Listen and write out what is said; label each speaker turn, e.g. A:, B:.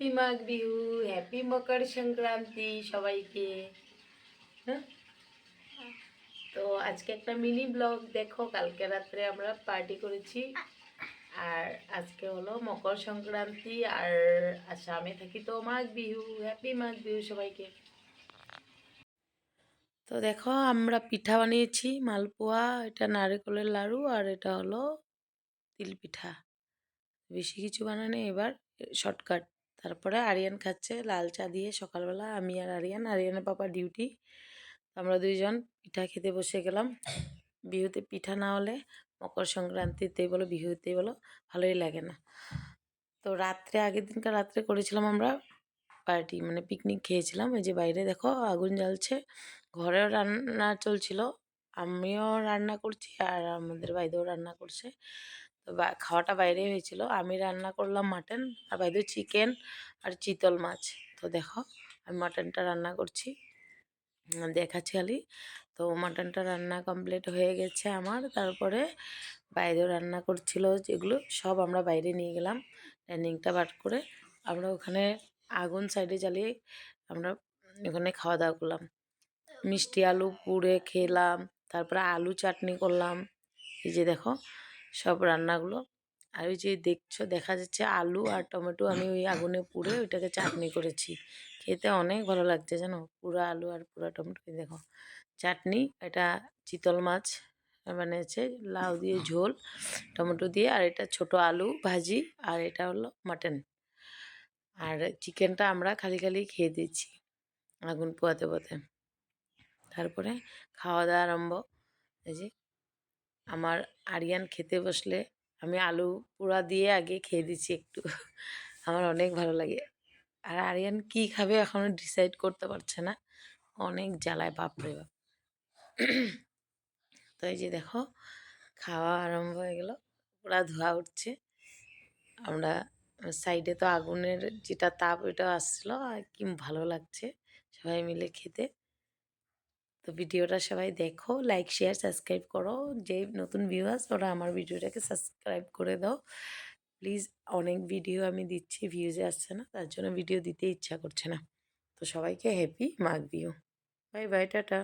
A: Happy Magh Bihu happy Makar Sankranti সবাইকে। হ্যাঁ? তো আজকে একটা মিনি ব্লগ দেখো, কালকে রাত্রে আমরা পার্টি করেছি। আর আজকে হলো মকর সংক্রান্তি, আর আসামে থাকি তো মাঘ বিহু হ্যাপি মাঘ বিহু সবাইকে। তো দেখো, আমরা পিঠা বানিয়েছি, মালপোয়া, এটা নারকেলের লাড়ু, আর এটা হলো তিল পিঠা। বেশি কিছু বানানি এবার শর্টকাট তারপরে আরিয়ান খাচ্ছে। লাল চা দিয়ে সকালবেলা আমি আর আরিয়ান, আরিয়ানের পাপা ডিউটি। আমরা দুইজন পিঠা খেতে বসে গেলাম। বিহুতে পিঠা না হলে মকর সংক্রান্তিতেই বলো বিহুতেই বলো, ভালোই লাগে না। তো রাত্রে, আগের দিনকার রাত্রে করেছিলাম আমরা পার্টি মানে পিকনিক খেয়েছিলাম। এই যে বাইরে দেখো আগুন জ্বালছে, ঘরেও রান্না চলছিল, আমিও রান্না করছি আর আমাদের বাইদেও রান্না করছে। তো খাওয়াটা বাইরে হয়েছিল। আমি রান্না করলাম মাটন, আর বাইদেও চিকেন আর চিতল মাছ। তো দেখো, আমি মাটনটা রান্না করছি। দেখাচ্ছি খালি। তো মাটনটা রান্না কমপ্লিট হয়ে গেছে আমার। তারপরে বাইরেও রান্না করছিল যেগুলো, সব আমরা বাইরে নিয়ে গেলাম। ডাইনিংটা বাট করে আমরা ওখানে আগুন সাইডে জ্বালিয়ে আমরা ওখানে খাওয়া দাওয়া করলাম। মিষ্টি আলু পুড়ে খেলাম, তারপরে আলু চাটনি করলাম। এই যে দেখো সব রান্নাগুলো। আর ওই যে দেখছ, দেখা যাচ্ছে আলু আর টমেটো আমি ওই আগুনে পুড়ে ওইটাকে চাটনি করেছি। খেতে অনেক ভালো লাগছে জানো? পুরো আলু আর পুরো টমেটো দেখো। চাটনি, এটা চিতল মাছ বানিয়েছে লাউ দিয়ে ঝোল, টমেটো দিয়ে, আর এটা ছোট আলু ভাজি, আর এটা হলো মাটন। আর চিকেনটা আমরা খালি খালি খেয়ে দিয়েছি আগুন পোয়াতে পোয়াতে তারপরে খাওয়া দাওয়া আরম্ভ, এই যে আমার আরিয়ান খেতে বসলে আমি আলু পোড়া দিয়ে আগে খেয়ে দিচ্ছি একটু। আমার অনেক ভালো লাগে। আর আরিয়ান কি খাবে এখনও ডিসাইড করতে পারছে না। অনেক জ্বালায় বাপরে বাপ। তো এই যে দেখো, খাওয়া আরম্ভ হয়ে গেল। পুরা ধোয়া উঠছে। আমরা সাইডে তো আগুনের যেটা তাপ ওইটা আসছিল। আর কি ভালো লাগছে সবাই মিলে খেতে। তো ভিডিওটা সবাই দেখো লাইক শেয়ার সাবস্ক্রাইব করো। যে নতুন ভিউয়ার্স ওরা আমার ভিডিওটাকে সাবস্ক্রাইব করে দাও। প্লিজ অনেক ভিডিও আমি দিচ্ছি ভিউজে আসছে না, তার জন্য ভিডিও দিতে ইচ্ছা করছে না। তো সবাইকে happy Magh Bihu bye bye tata.